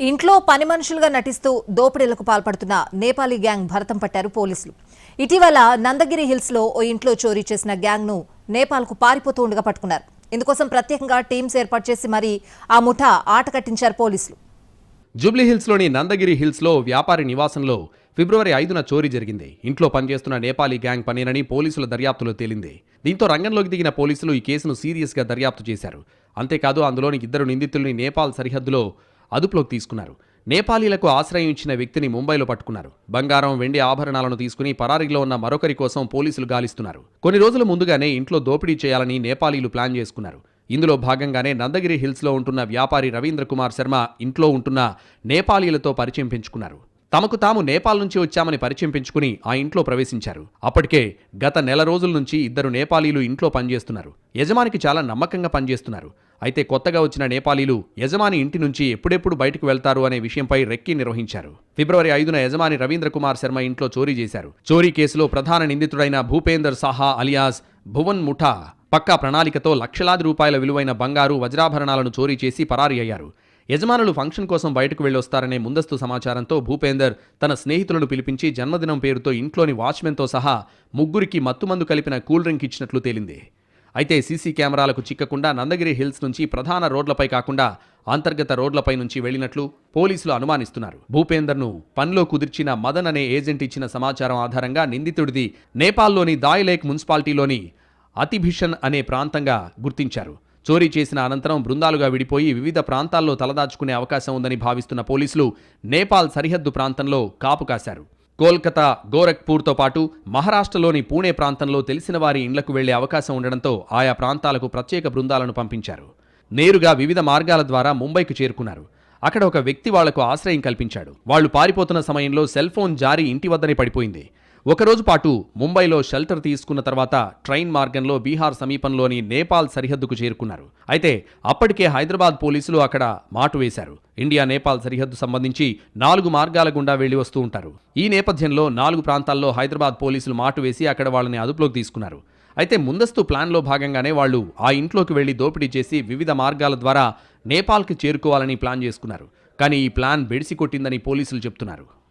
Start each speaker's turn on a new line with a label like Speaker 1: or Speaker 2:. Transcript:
Speaker 1: ఇంట్లో పని మనుషులుగా నటిస్తూ దోపిడీలకు పాల్పడుతున్న నేపాలీ గ్యాంగ్ భరతం పట్టారు పోలీసులు. ఇటీవల నందగిరి హిల్స్లో ఓ ఇంట్లో చోరీ చేసిన గ్యాంగ్ను నేపాల్కు పారిపోతూ ఉండగా పట్టుకున్నారు. ఇందుకోసం ప్రత్యేకంగా టీమ్స్ ఏర్పాటు చేసి మరీ ఆ ముఠా ఆట కట్టించారు పోలీసులు.
Speaker 2: జూబ్లీహిల్స్లోని నందగిరి హిల్స్లో వ్యాపారి నివాసంలో ఫిబ్రవరి ఐదున చోరీ జరిగింది. ఇంట్లో పనిచేస్తున్న నేపాలీ గ్యాంగ్ పనేనని పోలీసుల దర్యాప్తులో తేలింది. దీంతో రంగంలోకి దిగిన పోలీసులు ఈ కేసును సీరియస్గా దర్యాప్తు చేశారు. అంతేకాదు అందులోని ఇద్దరు నిందితుల్ని నేపాల్ సరిహద్దులో అదుపులోకి తీసుకున్నారు. నేపాలీలకు ఆశ్రయం ఇచ్చిన వ్యక్తిని ముంబైలో పట్టుకున్నారు. బంగారం వెండి ఆభరణాలను తీసుకుని పరారీలో ఉన్న మరొకరి కోసం పోలీసులు గాలిస్తున్నారు. కొన్ని రోజుల ముందుగానే ఇంట్లో దోపిడీ చేయాలని నేపాలీలు ప్లాన్ చేసుకున్నారు. ఇందులో భాగంగానే నందగిరి హిల్స్లో ఉంటున్న వ్యాపారి రవీంద్ర కుమార్ శర్మ ఇంట్లో ఉంటున్న నేపాలీలతో పరిచయం పెంచుకున్నారు. తమకు తాము నేపాల్ నుంచి వచ్చామని పరిచయం పెంచుకుని ఆ ఇంట్లో ప్రవేశించారు. అప్పటికే గత నెల రోజుల నుంచి ఇద్దరు నేపాలీలు ఇంట్లో పనిచేస్తున్నారు. యజమానికి చాలా నమ్మకంగా పనిచేస్తున్నారు. అయితే కొత్తగా వచ్చిన నేపాలీలు యజమాని ఇంటి నుంచి ఎప్పుడెప్పుడు బయటకు వెళ్తారు అనే విషయంపై రెక్కి నిర్వహించారు. ఫిబ్రవరి ఐదున యజమాని రవీంద్ర కుమార్ శర్మ ఇంట్లో చోరీ చేశారు. చోరీ కేసులో ప్రధాన నిందితుడైన భూపేందర్ సాహా అలియాస్ భువన్ ముఠా పక్కా ప్రణాళికతో లక్షలాది రూపాయల విలువైన బంగారు వజ్రాభరణాలను చోరీ చేసి పరారీ అయ్యారు. యజమానులు ఫంక్షన్ కోసం బయటకు వెళ్ళొస్తారనే ముందస్తు సమాచారంతో భూపేందర్ తన స్నేహితులను పిలిపించి జన్మదినం పేరుతో ఇంట్లోని వాచ్మెన్తో సహా ముగ్గురికి మత్తుమందు కలిపిన కూల్ డ్రింక్ ఇచ్చినట్లు తేలింది. అయితే సీసీ కెమెరాలకు చిక్కకుండా నందగిరి హిల్స్ నుంచి ప్రధాన రోడ్లపై కాకుండా అంతర్గత రోడ్లపై నుంచి వెళ్ళినట్లు పోలీసులు అనుమానిస్తున్నారు. భూపేందర్ను పనిలో కుదిర్చిన మదన్ అనే ఏజెంట్ ఇచ్చిన సమాచారం ఆధారంగా నిందితుడిది నేపాల్లోని దాయిలేక్ మున్సిపాలిటీలోని అతిభిషన్ అనే ప్రాంతంగా గుర్తించారు. చోరీ చేసిన అనంతరం బృందాలుగా విడిపోయి వివిధ ప్రాంతాల్లో తలదాచుకునే అవకాశం ఉందని భావిస్తున్న పోలీసులు నేపాల్ సరిహద్దు ప్రాంతంలో కాపు కాశారు. కోల్కతా గోరఖ్పూర్తో పాటు మహారాష్ట్రలోని పూణే ప్రాంతంలో తెలిసిన వారి ఇండ్లకు వెళ్ళే అవకాశం ఉండడంతో ఆయా ప్రాంతాలకు ప్రత్యేక బృందాలను పంపించారు. నేరుగా వివిధ మార్గాల ద్వారా ముంబైకి చేరుకున్నారు. అక్కడ ఒక వ్యక్తి వాళ్ళకు ఆశ్రయం కల్పించాడు. వాళ్ళు పారిపోతున్న సమయంలో సెల్ ఫోన్ జారి ఇంటి వద్దనే పడిపోయింది. ఒకరోజు పాటు ముంబైలో షెల్టర్ తీసుకున్న తర్వాత ట్రైన్ మార్గంలో బీహార్ సమీపంలోని నేపాల్ సరిహద్దుకు చేరుకున్నారు. అయితే అప్పటికే హైదరాబాద్ పోలీసులు అక్కడ మాటు వేశారు. ఇండియా నేపాల్ సరిహద్దు సంబంధించి నాలుగు మార్గాల గుండా వెళ్ళి వస్తూ ఉంటారు. ఈ నేపథ్యంలో నాలుగు ప్రాంతాల్లో హైదరాబాద్ పోలీసులు మాటు వేసి అక్కడ వాళ్ళని అదుపులోకి తీసుకున్నారు. అయితే ముందస్తు ప్లాన్లో భాగంగానే వాళ్ళు ఆ ఇంట్లోకి వెళ్ళి దోపిడీ చేసి వివిధ మార్గాల ద్వారా నేపాల్కి చేరుకోవాలని ప్లాన్ చేసుకున్నారు. కానీ ఈ ప్లాన్ బెడిసి కొట్టిందని పోలీసులు చెప్తున్నారు.